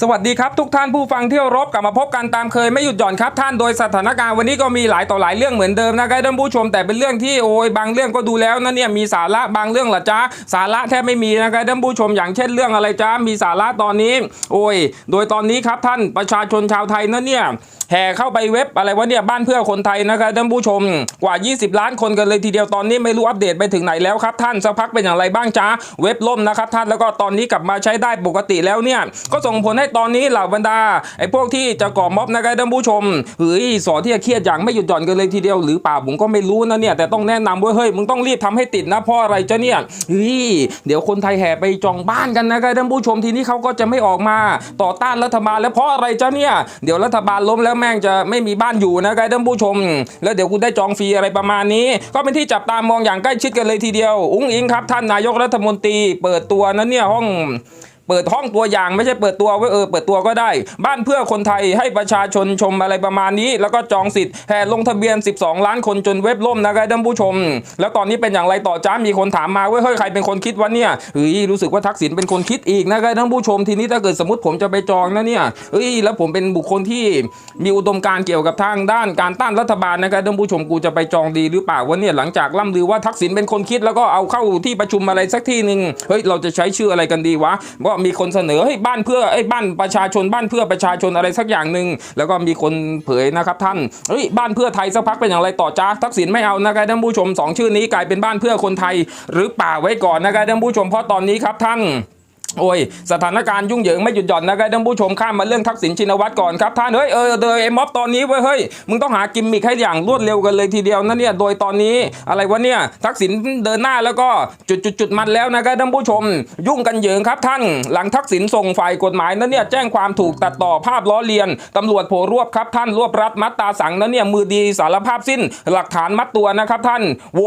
สวัสดีครับทุกท่านผู้ฟังเที่ยวรบกลับมาพบกันตามเคยไม่หยุดหย่อนครับท่านโดยสถานการณ์วันนี้ก็มีหลายต่อหลายเรื่องเหมือนเดิมนะครับท่านผู้ชมแต่เป็นเรื่องที่โอ้ยบางเรื่องก็ดูแล้วนะเนี่ยมีสาระบางเรื่องละจ้าสาระแทบไม่มีนะครับท่านผู้ชมอย่างเช่นเรื่องอะไรจ้ามีสาระตอนนี้ โอ้ย โดยตอนนี้ครับท่านประชาชนชาวไทยนะเนี่ยแห่เข้าไปเว็บอะไรวะเนี่ยบ้านเพื่อคนไทยนะครับท่านผู้ชมกว่า 20 ล้านคนกันเลยทีเดียวตอนนี้ไม่รู้อัปเดตไปถึงไหนแล้วครับท่านสักพักเป็นอย่างไรบ้างจ้าเว็บล่มนะครับท่านแล้วก็ตอนนี้กลับมาใช้ได้ปกติแล้วเนี่ยก็ส่งผลให้ตอนนี้เหล่าบรรดาไอ้พวกที่จะก่อม็อบนะครับท่านผู้ชมเฮ้ยสอนที่จะเครียดอย่างไม่หยุดหย่อนกันเลยทีเดียวหรือเปล่าผมก็ไม่รู้นะเนี่ยแต่ต้องแนะนำว่าเฮ้ยมึงต้องรีบทำให้ติดนะเพราะอะไรจ้ะเนี่ยเฮ้ยเดี๋ยวคนไทยแห่ไปจองบ้านกันนะครับท่านผู้ชมทีนี้เขาก็จะไม่ออกมาต่อต้านรัฐบาลแล้วเพราะอะไรจ้ะเนี่ยเดี๋ยวรัฐบาลล้มแล้วแม่งจะไม่มีบ้านอยู่นะครับท่านผู้ชม แล้วเดี๋ยวคุณได้จองฟรีอะไรประมาณนี้ ก็เป็นที่จับตามองอย่างใกล้ชิดกันเลยทีเดียว อุ้งอิงครับท่านนายกรัฐมนตรีเปิดตัวนั้นเนี่ยห้อง เปิดห้องตัวอย่างไม่ใช่เปิดตัวไว้เออเปิดตัวก็ได้ บ้านเพื่อคนไทยให้ประชาชนชมอะไรประมาณนี้ แล้วก็จองสิทธิ์แห่ลงทะเบียน 12 ล้านคนจนเว็บล่มนะครับท่านผู้ชม แล้วตอนนี้เป็นอย่างไรต่อจ้ามีคนถามมาว้ยเฮ้ยใครเป็นคนคิดวะเนี่ยเฮ้ยรู้สึกว่าทักษิณเป็นคนคิดอีกนะครับท่านผู้ชมทีนี้ถ้าเกิดสมมติผมจะไปจองนะเนี่ยเฮ้ยแล้วผมเป็นบุคคลที่มีอุดมการเกี่ยวกับทางด้านการต้านรัฐบาลนะครับท่านผู้ชมกูจะไปจองดีหรือเปล่าวะเนี่ยหลังจากล่ำลือว่าทักษิณเป็นคนคิดแล้วก็เอาเข้าที่ประชุมอะไรสักที่หนึ่งเฮ้ยเราจะใช้ชื่ออะไรกันดีวะก็มีคนเสนอเฮ้ยบ้านเพื่อไอ้บ้านประชาชนบ้านเพื่อประชาชนอะไรสักอย่างหนึ่งแล้วก็มีคนเผยนะครับท่านเฮ้ยบ้านเพื่อไทยสักพักเป็นอย่างไรต่อจ้าทักษิณไม่เอานะครับท่านผู้ชมสองชื่อนี้กลายเป็นบ้านเพื่อคนไทยหรือเปล่าไว้ก่อนนะครับท่านผู้ชมเพราะตอนนี้ครับท่าน โอ้ยสถานการณ์ยุ่งเหยิงไม่หยุดหย่อนนะครับท่านผู้ชมข้ามมาเรื่องทักษิณชินวัตรก่อนครับท่านเฮ้ยเออเดยไอ้ม็อบตอนนี้เว้ยเฮ้ยมึงต้องหากิมมิคให้อย่างรวดเร็วกันเลยทีเดียวนะเนี่ยโดยตอนนี้อะไรวะเนี่ยทักษิณเดินหน้าแล้วก็จุดจุดจุดมันแล้วนะครับท่านผู้ชม ยุ่งกันเหยิงครับท่าน หลังทักษิณส่งฝ่ายกฎหมายนั้นเนี่ยแจ้งความถูกตัดต่อภาพล้อเลียนตำรวจโผรวบครับท่านรวบรัดมัดตาสังนั้นเนี่ยมือดีสารภาพสิ้น หลักฐานมัดตัวนะครับท่าน โว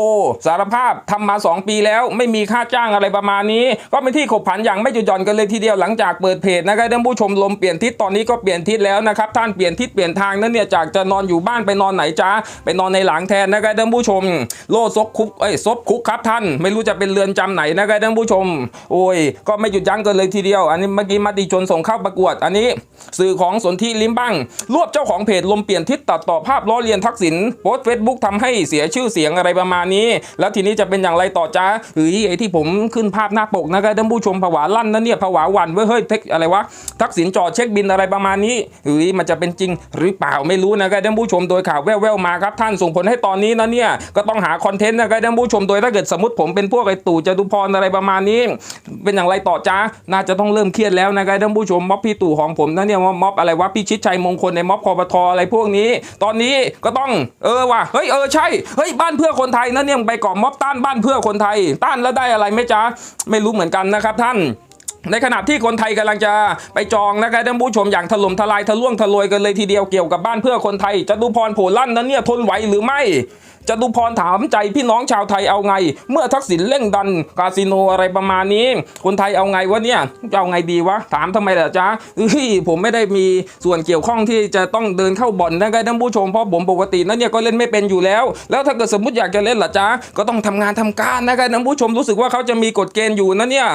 สารภาพทำมา 2 ปีแล้วไม่มีค่าจ้างอะไรประมาณนี้ ก็เป็นที่ขบผันอย่างไม่หยุดหย่อนกันเลยทีเดียวหลังจากเปิดเพจนะครับท่านผู้ชมลมเปลี่ยนทิศตอนนี้ก็เปลี่ยนทิศแล้วนะครับท่านเปลี่ยนทิศเปลี่ยนทางนั้นเนี่ยจากจะนอนอยู่บ้านไปนอนไหนจ้าไปนอนในหลังแทนนะครับท่านผู้ชม โลดซบคุกเอ้ยซบคุกครับท่าน ไม่รู้จะเป็นเรือนจำไหนนะครับท่านผู้ชม โอ้ย ก็ไม่หยุดยั้งกันเลยทีเดียว อันนี้เมื่อกี้มติชนส่งเข้าประกวด อันนี้ สื่อของสนธิลิมบ้าง รวบเจ้าของเพจลมเปลี่ยนทิศตัดต่อภาพล้อเลียนทักษิณโพสเฟซบุ๊กทำให้เสียชื่อเสียงอะไรประมาณนี้ แล้วทีนี้จะเป็นอย่างไรต่อจ้าเฮ้ยไอ้ที่ผมขึ้นภาพหน้าปกนะครับท่านผู้ชมผวาลนนะเนี่ยผวาวันเว้ยเฮ้ยเทคอะไรวะทักษิณจอดเช็คบินอะไรประมาณนี้เฮ้ยมันจะเป็นจริงหรือเปล่าไม่รู้นะครับท่านผู้ชมโดยข่าวแว่วๆมาครับท่านส่งผลให้ตอนนี้นะเนี่ยก็ต้องหาคอนเทนต์นะครับท่านผู้ชมโดยถ้าเกิดสมมติผมเป็นพวกไอ้ตู่จตุพรอะไรประมาณนี้ เป็นอย่างไรต่อจ้าน่าจะต้องเริ่มเครียดแล้วนะครับท่านผู้ชมม็อบพี่ตู่ของผมนะเนี่ยม็อบอะไรวะพี่ชิดชัยมงคลในม็อบคอปทอะไรพวกนี้ ตอนนี้ก็ต้องเออว่ะเฮ้ยเออใช่เฮ้ยบ้านเพื่อคนไทยนะเนี่ยไปก่อม็อบต้านบ้านเพื่อคนไทย ต้านแล้วได้อะไรไหมจ๊ะไม่รู้เหมือนกันนะครับท่าน ในขณะที่คนไทยกำลังจะไปจองนะครับท่านผู้ชมอย่างถล่มทลายทะล่วงทะลวยกันเลยทีเดียวเกี่ยวกับบ้านเพื่อคนไทยจตุพรโผลั่นนั้นเนี่ยทนไหวหรือไม่ จตุพรถามใจพี่น้องชาวไทยเอาไง เมื่อทักษิณเร่งดันคาสิโนอะไรประมาณนี้ คนไทยเอาไงวะเนี่ยจะเอาไงดีวะถามทำไมล่ะจ๊ะผมไม่ได้มีส่วนเกี่ยวข้องที่จะต้องเดินเข้าบ่อนนะครับท่านผู้ชมเพราะผมปกตินั้นเนี่ยก็เล่นไม่เป็นอยู่แล้ว แล้วถ้าเกิดสมมติอยากจะเล่นล่ะจ๊ะก็ต้องทำงานทำการนะครับท่านผู้ชมรู้สึกว่าเขาจะมีกฎเกณฑ์อยู่นะเนี่ย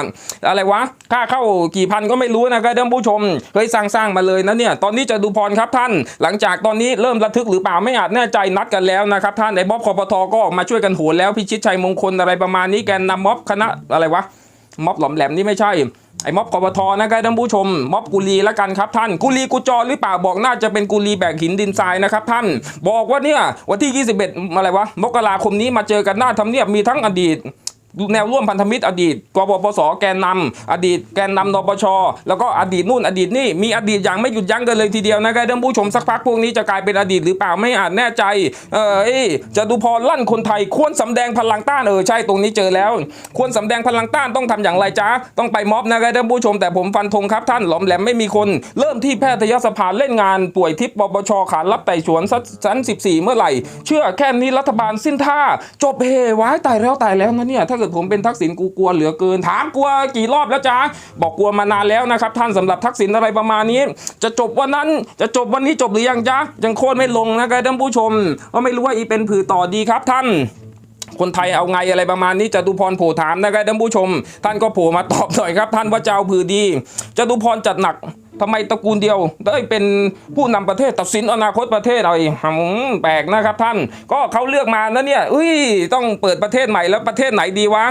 อะไรวะค่าเข้ากี่พันก็ไม่รู้นะครับท่านผู้ชมเฮ้ยสร้างสร้างมาเลยนะเนี่ยตอนนี้จะดูพรครับท่าน หลังจากตอนนี้เริ่มระทึกหรือเปล่าไม่อาจแน่ใจนัดกันแล้วนะครับท่านไอ้บ๊อบคอปทก็ออกมาช่วยกันโหนแล้วพิชิตชัยมงคลอะไรประมาณนี้แกนนำม็อบคณะอะไรวะม็อบหลอมแหลมนี่ไม่ใช่ไอ้ม็อบกบทนะครับท่านผู้ชม ม็อบกุลีแล้วกันครับท่าน กุลีกุจรหรือเปล่าบอกน่าจะเป็นกุลีแบกหินดินทรายนะครับท่าน บอกว่าเนี่ยวันที่ 21 อะไรวะ มกราคมนี้มาเจอกันหน้าทำเนียบมีทั้งอดีต แนวร่วมพันธมิตรอดีตกบปสแกนนำอดีตแกนนำนปช แล้วก็อดีตนู่นอดีตนี่มีอดีตอย่างไม่หยุดยั้งกันเลยทีเดียวนะครับท่านผู้ชมสักพักพวกนี้จะกลายเป็นอดีตหรือเปล่าไม่อาจแน่ใจ เอออ้ยจะดูพรลั่นคนไทยควรสำแดงพลังต้านเออใช่ตรงนี้เจอแล้ว ควรสำแดงพลังต้านต้องทำอย่างไรจ้าต้องไปม็อบนะครับท่านผู้ชมแต่ผมฟันธงครับท่านหลอมแหลมไม่มีคน เริ่มที่แพทยสภาเล่นงานป่วยทิพย์ปปชขานรับไต่สวนชั้น 14 เมื่อไหร่ เชื่อแค่นี้รัฐบาลสิ้นท่า จบเฮว้ายตายแล้วตายแล้วนะเนี่ยถ้าเกิดผมเป็นทักษิณกูกลัวเหลือเกิน ถามกลัวกี่รอบแล้วจ้าบอกกลัวมานานแล้วนะครับ ท่านสำหรับทักษิณอะไรประมาณนี้ จะจบวันนั้นจะจบวันนี้จบหรือยังจ้ายังโค่นไม่ลงนะครับท่านผู้ชมก็ไม่รู้ว่าอีเป็นผือต่อดีครับท่านคนไทยเอาไงอะไรประมาณนี้จตุพรโผถามนะครับท่านผู้ชม ท่านก็โผมาตอบหน่อยครับ ท่านว่าจะเอาผือดีจตุพรจัดหนัก ทำไมตระกูลเดียวได้เป็นผู้นำประเทศตัดสินอนาคตประเทศอะไรหืมแปลกนะครับท่าน ก็เขาเลือกมานะเนี่ยอุ้ยต้องเปิดประเทศใหม่แล้วประเทศไหนดีวะ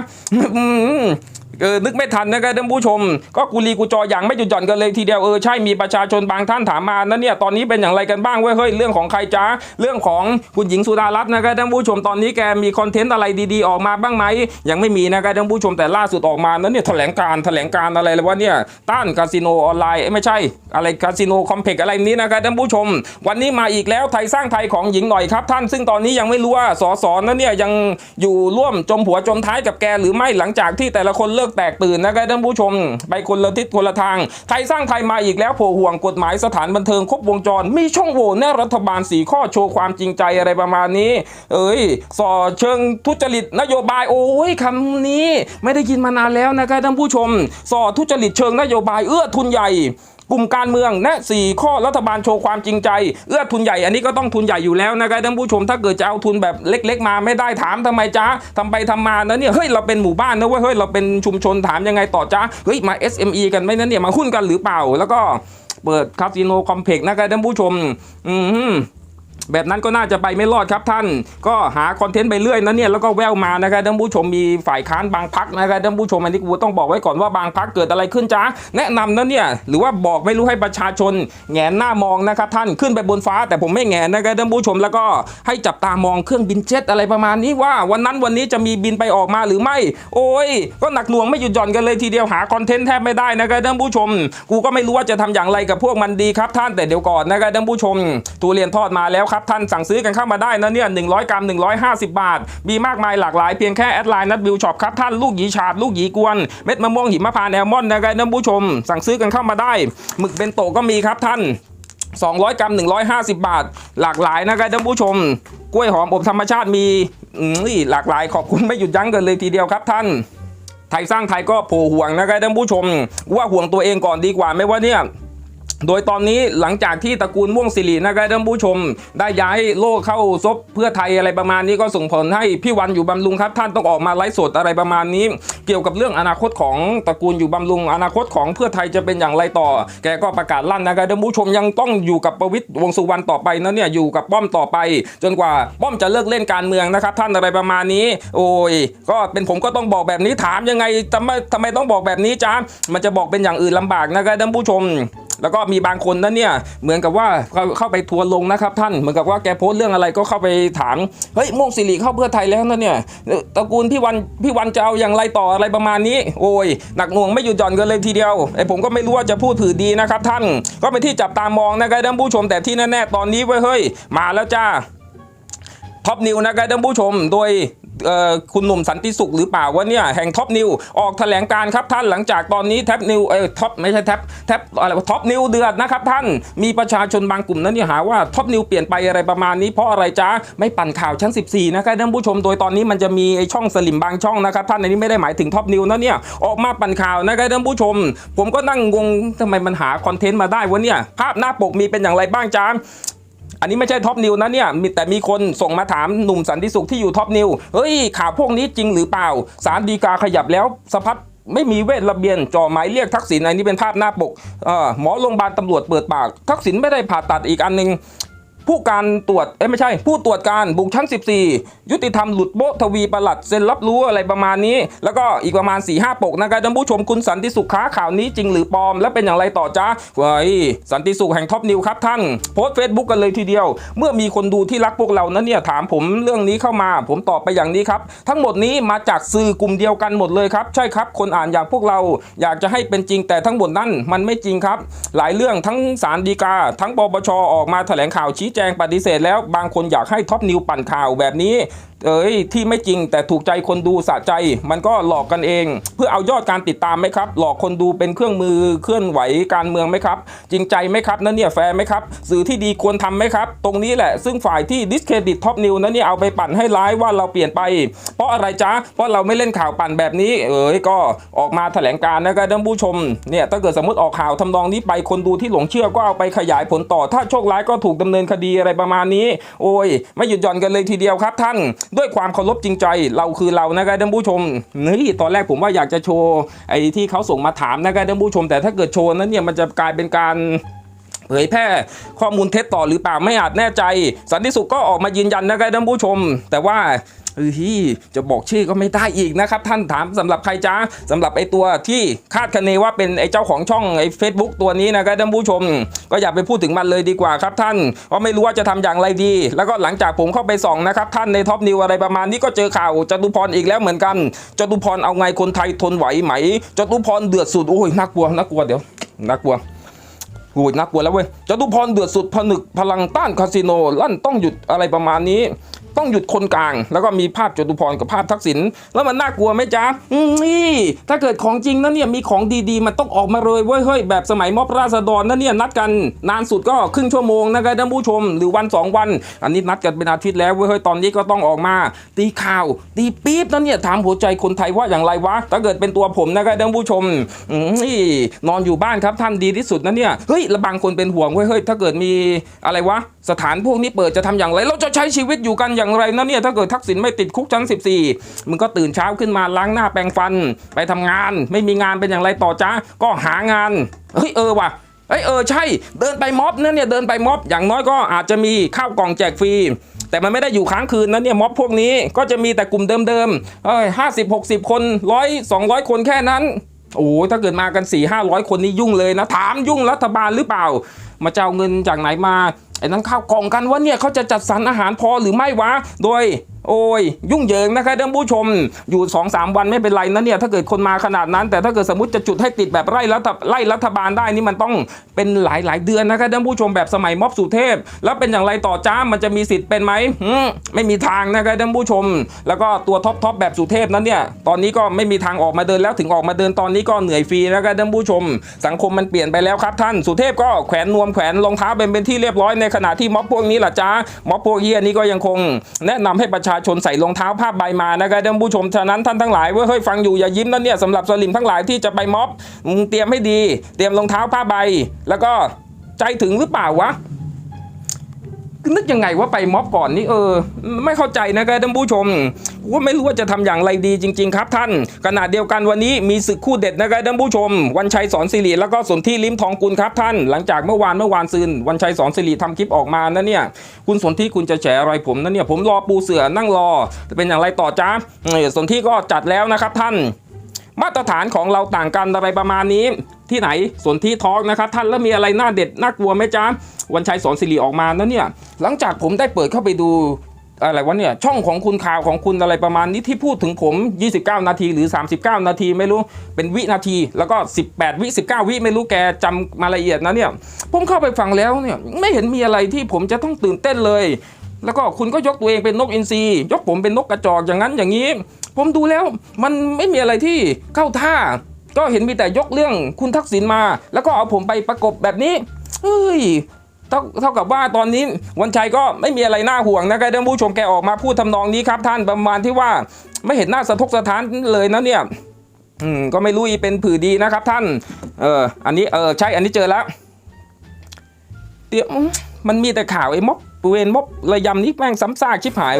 เออนึกไม่ทันนะครับท่านผู้ชม ก็กุลีกูจออย่างไม่หยุดหย่อนกันเลยทีเดียวเออใช่มีประชาชนบางท่านถามมานะเนี่ยตอนนี้เป็นอย่างไรกันบ้างเว้ยเฮ้ยเรื่องของใครจ้าเรื่องของคุณหญิงสุดารัตน์นะครับท่านผู้ชมตอนนี้แกมีคอนเทนต์อะไรดีๆออกมาบ้างไหมยังไม่มีนะครับท่านผู้ชมแต่ล่าสุดออกมานั้นเนี่ยแถลงการแถลงการอะไรเลยว่าเนี่ยต้านคาสิโนออนไลน์ไม่ใช่ อะไรคาสิโนคอมเพล็กซ์อะไรนี้นะครับท่านผู้ชม วันนี้มาอีกแล้วไทยสร้างไทยของหญิงหน่อยครับท่าน ซึ่งตอนนี้ยังไม่รู้ว่าสสนั้นเนี่ยยังอยู่ร่วมจมหัวจมท้ายกับแกหรือไม่หลังจากที่แต่ละคนเลิกแตกตื่นนะครับท่านผู้ชม ไปคนละทิศคนละทาง ไทยสร้างไทยมาอีกแล้วโผล่ห่วงกฎหมายสถานบันเทิงครบวงจร มีช่องโหว่แน่รัฐบาลสีข้อโชว์ความจริงใจอะไรประมาณนี้ เอ้ยสอเชิงทุจริตนโยบายโอ้ยคำนี้ ไม่ได้ยินมานานแล้วนะครับท่านผู้ชม สอทุจริตเชิงนโยบายเอื้อทุนใหญ่ กลุ่มการเมืองแนะสี่ข้อรัฐบาลโชว์ความจริงใจ เอื้อทุนใหญ่อันนี้ก็ต้องทุนใหญ่อยู่แล้วนะครับท่านผู้ชมถ้าเกิดจะเอาทุนแบบเล็ก ๆ มาไม่ได้ถามทำไมจ้าทำไปทำมานะเนี่ยเฮ้ยเราเป็นหมู่บ้านนะเว้ยเฮ้ยเราเป็นชุมชนถามยังไงต่อจ้าเฮ้ยมา SME กันไหมนะเนี่ยมาหุ้นกันหรือเปล่า แล้วก็เปิดคาสิโนคอมเพล็กซ์นะครับท่านผู้ชม อืม แบบนั้นก็น่าจะไปไม่รอดครับท่าน ก็หาคอนเทนต์ไปเรื่อยนะเนี่ยแล้วก็แววมานะครับท่านผู้ชมมีฝ่ายค้านบางพักนะครับท่านผู้ชมอันนี้กูต้องบอกไว้ก่อนว่าบางพักเกิดอะไรขึ้นจ้าแนะนำนะเนี่ยหรือว่าบอกไม่รู้ให้ประชาชนแงนหน้ามองนะครับท่านขึ้นไปบนฟ้า แต่ผมไม่แงนนะครับท่านผู้ชมแล้วก็ให้จับตามองเครื่องบินเจ็ตอะไรประมาณนี้ว่าวันนั้นวันนี้จะมีบินไปออกมาหรือไม่ โอ้ย ก็หนักหน่วงไม่หยุดหย่อนกันเลยทีเดียวหาคอนเทนต์แทบไม่ได้นะครับท่านผู้ชม กูก็ไม่รู้ว่าจะทำอย่างไรกับพวกมันดีครับท่านแต่เดี๋ยวก่อนนะครับท่านผู้ชมทุเรียนทอดมาแล้วครับท่านสั่งซื้อกันเข้ามาได้นะเนี่ย100กรัม150บาท มีมากมายหลากหลายเพียงแค่แอดไลน์นัดบิวช็อปครับท่านลูกหยีฉาบลูกหยีกวนเม็ดมะม่วงหิมพานแอลมอนนะครับท่านผู้ชม สั่งซื้อกันเข้ามาได้หมึกเบนโตก็มีครับท่าน 200 กรัม 150 บาท หลากหลายนะครับท่านผู้ชม กล้วยหอมอบธรรมชาติมีนี่หลากหลายขอบคุณไม่หยุดยั้งกันเลยทีเดียวครับท่านไทยสร้างไทยก็โผล่ห่วงนะครับท่านผู้ชม ว่าห่วงตัวเองก่อนดีกว่าไม่ว่าเนี่ย โดยตอนนี้หลังจากที่ตระกูลม่วงสิรินะครับท่านผู้ชม ได้ย้ายโลกเข้าซบเพื่อไทยอะไรประมาณนี้ก็ส่งผลให้พี่วันอยู่บำรุงครับ ท่านต้องออกมาไลฟ์สดอะไรประมาณนี้ เกี่ยวกับเรื่องอนาคตของตระกูลอยู่บำรุง อนาคตของเพื่อไทยจะเป็นอย่างไรต่อ แกก็ประกาศลั่นนะครับท่านผู้ชมยังต้องอยู่กับประวิตรวงสุวรรณต่อไปนะเนี่ยอยู่กับป้อมต่อไป จนกว่าป้อมจะเลิกเล่นการเมืองนะครับ ท่านอะไรประมาณนี้ โอ้ยก็เป็นผมก็ต้องบอกแบบนี้ถามยังไงทำไมทำไมต้องบอกแบบนี้จ้ามันจะบอกเป็นอย่างอื่นลำบากนะครับท่านผู้ชม แล้วก็มีบางคนนั้นเนี่ยเหมือนกับว่าเข้าเข้าไปทัวร์ลงนะครับท่านเหมือนกับว่าแกโพสต์เรื่องอะไรก็เข้าไปถามเฮ้ยม่วงสิริเข้าเพื่อไทยแล้วนะเนี่ยตระกูลพี่วันพี่วันจะเอาอย่างไรต่ออะไรประมาณนี้ โอ้ยหนักหน่วงไม่หยุดหย่อนกันเลยทีเดียวไอ้ผมก็ไม่รู้ว่าจะพูดถือดีนะครับท่านก็เป็นที่จับตามองนะครับท่านผู้ชมแต่ที่แน่ๆตอนนี้เว้ยเฮ้ยมาแล้วจ้าท็อปนิวนะครับท่านผู้ชมโดย คุณหนุ่มสันติสุขหรือเปล่าวะเนี่ยแห่งท็อปนิวออกแถลงการครับท่านหลังจากตอนนี้แท็บนิวเออท็อปไม่ใช่แท็บแท็บอะไรท็อปนิวเดือดนะครับท่านมีประชาชนบางกลุ่มนั้นเนี่ยหาว่าท็อปนิวเปลี่ยนไปอะไรประมาณนี้เพราะอะไรจ้าไม่ปั่นข่าวชั้น 14 นะครับท่านผู้ชมโดยตอนนี้มันจะมีไอช่องสลิมบางช่องนะครับท่านอันนี้ไม่ได้หมายถึงท็อปนิวนะเนี่ยออกมาปั่นข่าวนะครับท่านผู้ชม ผมก็นั่งงงทำไมมันหาคอนเทนต์มาได้วะเนี่ยภาพหน้าปกมีเป็นอย่างไรบ้างจ้า อันนี้ไม่ใช่ท็อปนิวนะเนี่ยมีแต่มีคนส่งมาถามหนุ่มสันติสุขที่อยู่ท็อปนิวเฮ้ยข่าวพวกนี้จริงหรือเปล่าสารดีกาขยับแล้วสะพัดไม่มีเวทระเบียนจ่อหมายเรียกทักษิณอันนี้เป็นภาพหน้าปกหมอโรงพยาบาลตำรวจเปิดปาก ทักษิณไม่ได้ผ่าตัดอีกอันหนึง ผู้การตรวจเอ้ไม่ใช่ ผู้ตรวจการบุกชั้น 14 ยุติธรรมหลุดโบทวีประหลัดเซ็นรับรู้อะไรประมาณนี้ แล้วก็อีกประมาณ4ีหปกนะครับท่านผู้ชมคุณสันติสุขค้าข่าวนี้จริงหรือปลอม และเป็นอย่างไรต่อจ้าเฮ้ยสันติสุขแห่งท็อปนิวครับท่าน โพสต์เฟซบุ๊กกันเลยทีเดียว เมื่อมีคนดูที่รักพวกเรานั้นเนี่ยถามผมเรื่องนี้เข้ามา ผมตอบไปอย่างนี้ครับ ทั้งหมดนี้มาจากสื่อกลุ่มเดียวกันหมดเลยครับใช่ครับ คนอ่านอย่างพวกเราอยากจะให้เป็นจริงแต่ทั้งหมดนั้นมันไม่จริงครับ หลายเรื่องทั้งสารดีกาทั้งปปชออกมาแถลงข่าวชี้แจงปฏิเสธแล้วบางคนอยากให้ท็อปนิวปั่นข่าวแบบนี้ เอ้ยที่ไม่จริงแต่ถูกใจคนดูสะใจ มันก็หลอกกันเอง เพื่อเอายอดการติดตามไหมครับ หลอกคนดูเป็นเครื่องมือเคลื่อนไหวการเมืองไหมครับ จริงใจไหมครับนั่นเนี่ยแฟร์ไหมครับสื่อที่ดีควรทำไหมครับ ตรงนี้แหละซึ่งฝ่ายที่ดิสเครดิตท็อปนิวนั้นเนี่ยเอาไปปั่นให้ร้ายว่าเราเปลี่ยนไป เพราะอะไรจ๊ะเพราะเราไม่เล่นข่าวปั่นแบบนี้ เอ้ยก็ออกมาแถลงการนะครับท่านผู้ชมเนี่ยถ้าเกิดสมมติออกข่าวทำนองนี้ไปคนดูที่หลงเชื่อก็เอาไปขยายผลต่อ ถ้าโชคร้ายก็ถูกดำเนินคดีอะไรประมาณนี้ โอ้ย ไม่หยุดหย่อนกันเลยทีเดียวครับท่านด้วยความเคารพจริงใจเราคือเรานะครับท่านผู้ชมนี่ตอนแรกผมว่าอยากจะโชว์ไอ้ที่เขาส่งมาถามนะครับท่านผู้ชม แต่ถ้าเกิดโชว์นั้นเนี่ยมันจะกลายเป็นการเผยแพร่ข้อมูลเท็จต่อหรือเปล่าไม่อาจแน่ใจ สันติสุขก็ออกมายืนยันนะครับท่านผู้ชม แต่ว่า เฮ้ยจะบอกชื่อก็ไม่ได้อีกนะครับ ท่านถามสำหรับใครจ้าสำหรับไอตัวที่คาดคะเนว่าเป็นไอเจ้าของช่องไอ้ Facebook ตัวนี้นะครับท่านผู้ชม ก็อย่าไปพูดถึงมันเลยดีกว่าครับท่านเพราะไม่รู้ว่าจะทำอย่างไรดี แล้วก็หลังจากผมเข้าไปส่องนะครับท่านในท็อปนิวอะไรประมาณนี้ก็เจอข่าวจตุพรอีกแล้วเหมือนกันจตุพรเอาไงคนไทยทนไหวไหมจตุพรเดือดสุดโอ้ยน่ากลัวน่ากลัวเดี๋ยวน่ากลัวโอ้ยน่ากลัวแล้วเว้ยจตุพรเดือดสุดผนึกพลังต้านคาสิโนลั่นต้องหยุดอะไรประมาณนี้ ต้องหยุดคนกลาง แล้วก็มีภาพจตุพรกับภาพทักษิณแล้วมันน่ากลัวไหมจ๊ะนี่ถ้าเกิดของจริงนะเนี่ยมีของดีๆ มันต้องออกมาเลยเว้ยเฮ้ยแบบสมัยม็อบราษฎรนะเนี่ยนัดกันนานสุดก็ครึ่งชั่วโมงนะครับท่านผู้ชมหรือวันสองวัน อันนี้นัดกันเป็นอาทิตย์แล้วเว้ยเฮ้ยตอนนี้ก็ต้องออกมา ตีข่าว ตีปี๊บนะเนี่ยถามหัวใจคนไทยว่าอย่างไรวะถ้าเกิดเป็นตัวผมนะครับท่านผู้ชมนี่นอนอยู่บ้านครับท่านดีที่สุดนะเนี่ยเฮ้ยและบางคนเป็นห่วงเว้ยเฮ้ยถ้าเกิดมีอะไรวะสถานพวกนี้เปิดจะทำอย่างไร เราจะใช้ชีวิตอยู่กันอย่างไรนะเนี่ยถ้าเกิดทักษิณไม่ติดคุกชั้น 14 มึงก็ตื่นเช้าขึ้นมาล้างหน้าแปรงฟันไปทำงาน ไม่มีงานเป็นอย่างไรต่อจ้าก็หางานเฮ้ยเออว่ะเฮ้ยเออใช่เดินไปม็อบนะเนี่ยเดินไปม็อบอย่างน้อยก็อาจจะมีข้าวกล่องแจกฟรีแต่มันไม่ได้อยู่ค้างคืนนะเนี่ยม็อบพวกนี้ก็จะมีแต่กลุ่มเดิมๆเอ้ยห้าสิบหกสิบคนร้อยสองร้อยคนแค่นั้นโอ้ถ้าเกิดมากัน4ี่ห้าร้อยคนนี่ยุ่งเลยนะ ถามยุ่งรัฐบาลหรือเปล่า มาเจะเอาเงินจากไหนมาไอ้นั้นข้าวกล่องกันว่าเนี่ยเขาจะจัดสรรอาหารพอหรือไม่วะ โดย โอ้ย ยุ่งเหยิงนะครับท่านผู้ชมอยู่2อสวันไม่เป็นไรนะเนี่ยถ้าเกิดคนมาขนาดนั้น แต่ถ้าเกิดสมมติจะจุดให้ติดแบบไล่รัฐไล่รัฐบาลได้นี่มันต้องเป็นหลายหลายๆเดือนนะครับท่านผู้ชมแบบสมัยม็อบสุเทพ แล้วเป็นอย่างไรต่อจ้ามันจะมีสิทธิ์เป็นไหมไม่มีทางนะครับท่านผู้ชม แล้วก็ตัวท็อปทอปแบบสุเทพนั้นเนี่ยตอนนี้ก็ไม่มีทางออกมาเดินแล้วถึงออกมาเดินตอนนี้ก็เหนื่อยฟรีนะครับท่านผู้ชม สังคมมันเปลี่ยนไปแล้วครับท่านสุเทพก็แขวนนวมแขวนรองเท้าเป็นเป็นที่เรียบร้อยในขณะที่ม็อบพวกนี้ล่ะจ้าม็อบพวกเฮียนี้ก็ยังคงแนะนำให้ประชาชนใส่รองเท้าผ้าใบมานะครับท่านผู้ชมฉะนั้นท่านทั้งหลายว่าเฮ้ยฟังอยู่อย่ายิ้มนะเนี่ยสำหรับสลิมทั้งหลายที่จะไปม็อบเตรียมให้ดี เตรียมรองเท้าผ้าใบ แล้วก็ใจถึงหรือเปล่าวะ นึกยังไงว่าไปม็อบก่อนนี่เออ ไม่เข้าใจนะครับท่านผู้ชมว่าไม่รู้ว่าจะทำอย่างไรดีจริง ๆ ครับท่านขณะเดียวกันวันนี้มีศึกคู่เด็ดนะครับท่านผู้ชม วันชัยสอนสิริแล้วก็สนที่ลิ้มทองกุลครับท่าน หลังจากเมื่อวานเมื่อวานซืนวันชัยสอนสิริทำคลิปออกมานะเนี่ยคุณสนที่คุณจะแฉอะไรผมนะเนี่ยผมรอปูเสือนั่งรอจะเป็นอย่างไรต่อจ้าสนที่ก็จัดแล้วนะครับท่านมาตรฐานของเราต่างกันอะไรประมาณนี้ ที่ไหนสนที่ทอล์กนะครับท่านแล้วมีอะไรน่าเด็ดน่ากลัวไหมจ๊ะวันชัยสอนสิริออกมานะเนี่ยหลังจากผมได้เปิดเข้าไปดูอะไรวะเนี่ยช่องของคุณข่าวของคุณอะไรประมาณนี้ที่พูดถึงผม 29 นาทีหรือ 39 นาทีไม่รู้เป็นวินาที แล้วก็ 18 วิ 19 วิไม่รู้แกจำมาละเอียดนะเนี่ยผมเข้าไปฟังแล้วเนี่ยไม่เห็นมีอะไรที่ผมจะต้องตื่นเต้นเลย แล้วก็คุณก็ยกตัวเองเป็นนกอินทรียกผมเป็นนกกระจอกอย่างนั้นอย่างนี้ ผมดูแล้วมันไม่มีอะไรที่เข้าท่า ก็เห็นมีแต่ยกเรื่องคุณทักษิณมา แล้วก็เอาผมไปประกบแบบนี้เฮ้ยเท่าเท่ากับว่าตอนนี้วันชัยก็ไม่มีอะไรน่าห่วงนะครับท่านผู้ชมแกออกมาพูดทำนองนี้ครับ ท่านประมาณที่ว่าไม่เห็นหน้าสะทกสะท้านเลยนะเนี่ยอืมก็ไม่รู้อีเป็นผือดีนะครับท่าน เอออันนี้เออใช่อันนี้เจอแล้วเดี๋ยวมมันมีแต่ข่าวไอ้ม็อบเวนม็อบระยำนี้แม่งซ้ำซากชิบหาย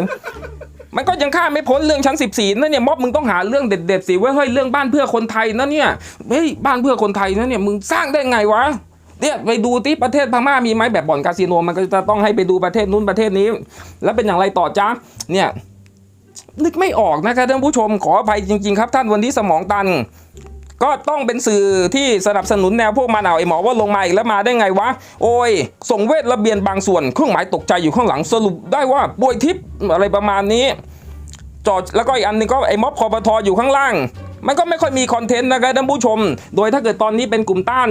มันก็ยังข้ามไม่พ้นเรื่องชั้น 14นั่นเนี่ยม็อบมึงต้องหาเรื่องเด็ดๆสิเว้ยเฮ้ยเรื่องบ้านเพื่อคนไทยนะเนี่ยเฮ้ยบ้านเพื่อคนไทยนะเนี่ยมึงสร้างได้ไงวะเนี่ยไปดูที่ประเทศพม่ามีไหมแบบบ่อนคาสิโนมันก็จะต้องให้ไปดูประเทศนู้นประเทศนี้ แล้วเป็นอย่างไรต่อจ้าเนี่ยนึกไม่ออกนะครับท่านผู้ชมขออภัยจริง ๆ ครับ ท่านวันนี้สมองตัน ก็ต้องเป็นสื่อที่สนับสนุนแนวพวกมันเอาไอหมอว่าลงมาอีกแล้วมาได้ไงวะ โอ้ย ส่งเวทระเบียนบางส่วนเครื่องหมายตกใจอยู่ข้างหลังสรุปได้ว่าป่วยทิพย์อะไรประมาณนี้จอดแล้วก็อีกอันหนึงก็ไอ้ม็อบคอปทออยู่ข้างล่าง มันก็ไม่ค่อยมีคอนเทนต์นะครับท่านผู้ชม โดยถ้าเกิดตอนนี้เป็นกลุ่มต้าน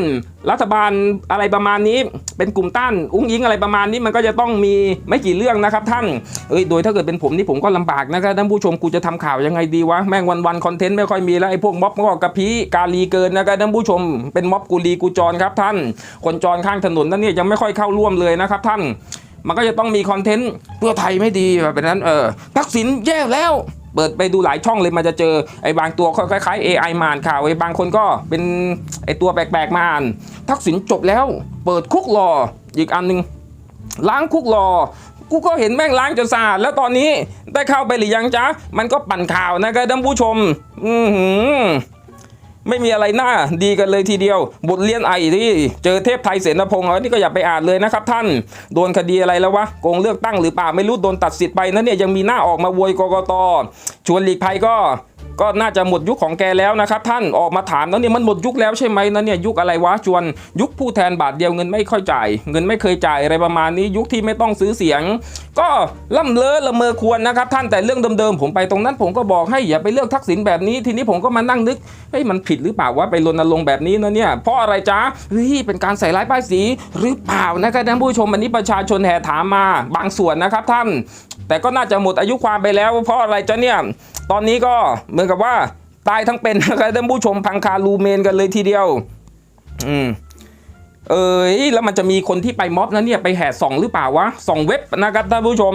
รัฐบาลอะไรประมาณนี้ เป็นกลุ่มต้านอุ้งยิงอะไรประมาณนี้มันก็จะต้องมีไม่กี่เรื่องนะครับท่านเอ้ยโดยถ้าเกิดเป็นผมนี่ผมก็ลำบากนะครับท่านผู้ชมกูจะทำข่าวยังไงดีวะแม่งวันๆคอนเทนต์ไม่ค่อยมีแล้วไอ้พวกม็อบก็กระพี้กาลีเกินนะครับท่านผู้ชม เป็นม็อบกูลีกูจรครับท่าน คนจรข้างถนนนั่นเนี่ยยังไม่ค่อยเข้าร่วมเลยนะครับท่าน มันก็จะต้องมีคอนเทนต์เพื่อไทยไม่ดีแบบนั้นเออทักษิณแย่แล้ว เปิดไปดูหลายช่องเลยมันจะเจอไอ้บางตัวคล้ายๆ AI มาอ่านข่าวไอ้บางคนก็เป็นไอ้ตัวแปลกๆมาอ่าน ทักษิณจบแล้ว เปิดคุกรออีกอันหนึงล้างคุกรอกูก็เห็นแม่งล้างจนสะอาดแล้วตอนนี้ได้เข้าไปหรือยังจ๊ะ มันก็ปั่นข่าวนะครับท่านผู้ชม อือหือ ไม่มีอะไรน่าดีกันเลยทีเดียว บทเรียนไอ้ที่เจอเทพไทยเสนาพงศ์อานี่ก็อย่าไปอ่านเลยนะครับท่าน โดนคดีอะไรแล้ววะโกงเลือกตั้งหรือเปล่าไม่รู้โดนตัดสิทธิ์ไปนะเนี่ยยังมีหน้าออกมาโวยกกตชวนหลีกภัยก็ ก็น่าจะหมดยุคของแกแล้วนะครับท่านออกมาถามแล้วเนี่ยมันหมดยุคแล้วใช่ไหมนะเนี่ยยุคอะไรวะชวน ยุคผู้แทนบาทเดียวเงินไม่ค่อยจ่าย เงินไม่เคยจ่ายอะไรประมาณนี้ยุคที่ไม่ต้องซื้อเสียง ก็ล่ำเลอละเมอควรนะครับท่านแต่เรื่องเดิมๆผมไปตรงนั้นผมก็บอกให้อย่าไปเลือกทักษิณแบบนี้ ทีนี้ผมก็มานั่งนึกเฮ้ยมันผิดหรือเปล่าว่าไปรณรงค์แบบนี้นะเนี่ยเพราะอะไรจ๊ะเฮ้ยเป็นการใส่ร้ายป้ายสีหรือเปล่านะครับท่านผู้ชมอันนี้ประชาชนแห่ถามมาบางส่วนนะครับท่าน แต่ก็น่าจะหมดอายุความไปแล้วเพราะอะไรจ๊ะเนี่ยตอนนี้ก็เหมือนกับว่าตายทั้งเป็นนะครับท่านผู้ชมพังคารูเมนกันเลยทีเดียว อืมเอยแล้วมันจะมีคนที่ไปม็อบนั้นเนี่ยไปแห่ส่องหรือเปล่าวะส่องเว็บนะครับท่านผู้ชม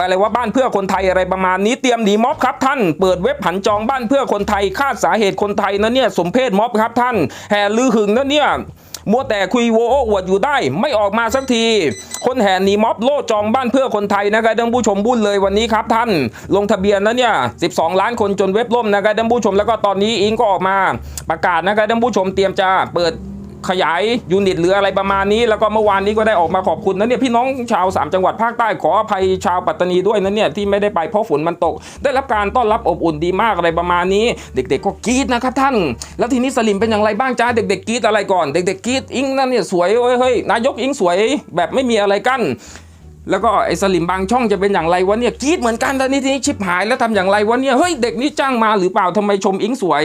อะไรว่าบ้านเพื่อคนไทยอะไรประมาณนี้เตรียมหนีม็อบครับท่านเปิดเว็บผันจองบ้านเพื่อคนไทยคาดสาเหตุคนไทยนะเนี่ยสมเพศม็อบครับท่านแห่ลือหึงนะเนี่ย มัวแต่คุยโวโอ้อวดอยู่ได้ ไม่ออกมาสักที คนแห่หนีม็อบโล่จองบ้านเพื่อคนไทยนะครับท่านผู้ชมบุญเลยวันนี้ครับท่าน ลงทะเบียนนะเนี่ย 12 ล้านคนจนเว็บล่มนะครับท่านผู้ชมแล้วก็ตอนนี้อิงก็ออกมา ประกาศนะครับท่านผู้ชมเตรียมจะเปิด ขยายยูนิตหรืออะไรประมาณนี้ แล้วก็เมื่อวานนี้ก็ได้ออกมาขอบคุณนะเนี่ยพี่น้องชาวสามจังหวัดภาคใต้ขออภัยชาวปัตตานีด้วยนะเนี่ยที่ไม่ได้ไปเพราะฝนมันตก ได้รับการต้อนรับอบอุ่นดีมากอะไรประมาณนี้ เด็กๆก็กรี๊ดนะครับท่าน แล้วทีนี้สลิมเป็นอย่างไรบ้างจ้าเด็กๆกรี๊ดอะไรก่อน เด็กๆกรี๊ดอิงนั่นเนี่ยสวยเว้ยเฮ้ยนายกอิงสวยแบบไม่มีอะไรกั้น แล้วก็ไอ้สลิมบางช่องจะเป็นอย่างไรวะเนี่ยกรีดเหมือนกันแล้วนี่ทีนี้ชิบหายแล้วทำอย่างไรวะเนี่ยเฮ้ยเด็กนี่จ้างมาหรือเปล่าทำไมชมอิงสวย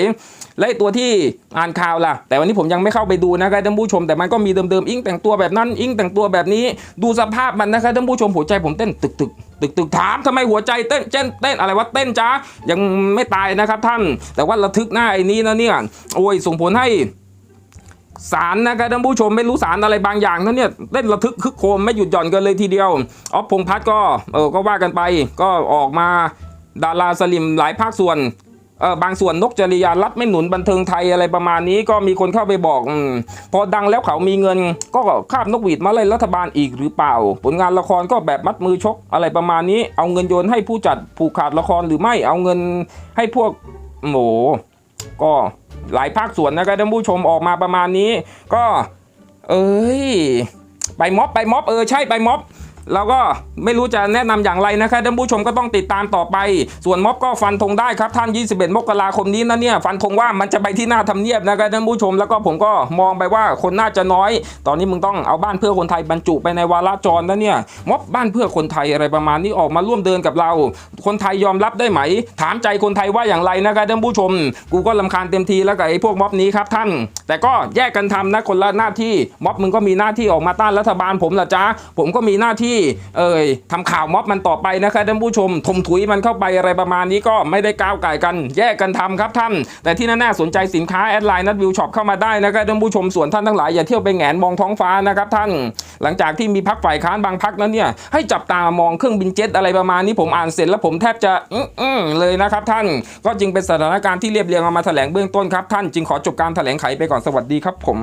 และตัวที่อ่านข่าวล่ะ แต่วันนี้ผมยังไม่เข้าไปดูนะครับท่านผู้ชม แต่มันก็มีเดิมๆอิงแต่งตัวแบบนั้นอิงแต่งตัวแบบนี้ ดูสภาพมันนะครับท่านผู้ชมหัวใจผมเต้นตึกตึกตึกตึกถามทำไมหัวใจเต้นเต้นเต้นอะไรวะเต้นจ้ายังไม่ตายนะครับท่าน แต่ว่าระทึกหน้าไอ้นี้นะเนี่ยโอ้ยส่งผลให้ สารนะครับท่านผู้ชมไม่รู้สารอะไรบางอย่างนะเนี่ยเล่นระทึกคึกโครมไม่หยุดหย่อนกันเลยทีเดียวออฟพงพัฒน์ก็เออก็ว่ากันไป ก็ออกมาดาราสลิมหลายภาคส่วนเออบางส่วนนกจริยารัฐไม่หนุนบันเทิงไทยอะไรประมาณนี้ก็มีคนเข้าไปบอกอพอดังแล้วเขามีเงิน ก็คาบนกหวีดมาไล่รัฐบาลอีกหรือเปล่า ผลงานละครก็แบบมัดมือชกอะไรประมาณนี้ เอาเงินโยนให้ผู้จัดผูกขาดละครหรือไม่เอาเงินให้พวกโหมก็ หลายภาคส่วนนะครับท่านผู้ชมออกมาประมาณนี้ ก็ เอ้ย ไปม็อบไปม็อบเออใช่ไปม็อบ เราก็ไม่รู้จะแนะนำอย่างไรนะครับท่านผู้ชมก็ต้องติดตามต่อไป ส่วนม็อบก็ฟันธงได้ครับท่าน 21 มกราคมนี้นะเนี่ยฟันธงว่ามันจะไปที่หน้าทำเนียบนะครับท่านผู้ชมแล้วก็ผมก็มองไปว่าคนน่าจะน้อย ตอนนี้มึงต้องเอาบ้านเพื่อคนไทยบรรจุไปในวาระจรนะเนี่ยม็อบบ้านเพื่อคนไทยอะไรประมาณนี้ออกมาร่วมเดินกับเรา คนไทยยอมรับได้ไหม ถามใจคนไทยว่าอย่างไรนะครับท่านผู้ชม กูก็ลำคาญเต็มทีแล้วกับไอ้พวกม็อบนี้ครับท่าน แต่ก็แยกกันทำนะคนละหน้าที่ม็อบมึงก็มีหน้าที่ออกมาต้านรัฐบาลผมละจ้าผมก็มีหน้าที่เอ่ยทำข่าวม็อบมันต่อไปนะครับท่านผู้ชมถมถุยมันเข้าไปอะไรประมาณนี้ก็ไม่ได้ก้าวไก่กัน แยกกันทำครับท่าน แต่ที่น่าสนใจสินค้าแอดไลน์นัดวิวช็อปเข้ามาได้นะครับท่านผู้ชมส่วนท่านทั้งหลายอย่าเที่ยวไปแงนมองท้องฟ้านะครับท่าน หลังจากที่มีพักฝ่ายค้านบางพักนั้นเนี่ยให้จับตามองเครื่องบินเจ็ตอะไรประมาณนี้ผมอ่านเสร็จแล้วผมแทบจะอื้ออื้อเลยนะครับท่าน ก็จึงเป็นสถานการณ์ที่เรียบเรียงเอามาแถลงเบื้องต้นครับท่านจึงขอจบการแถลงไขไปก่อนสวัสดีครับผม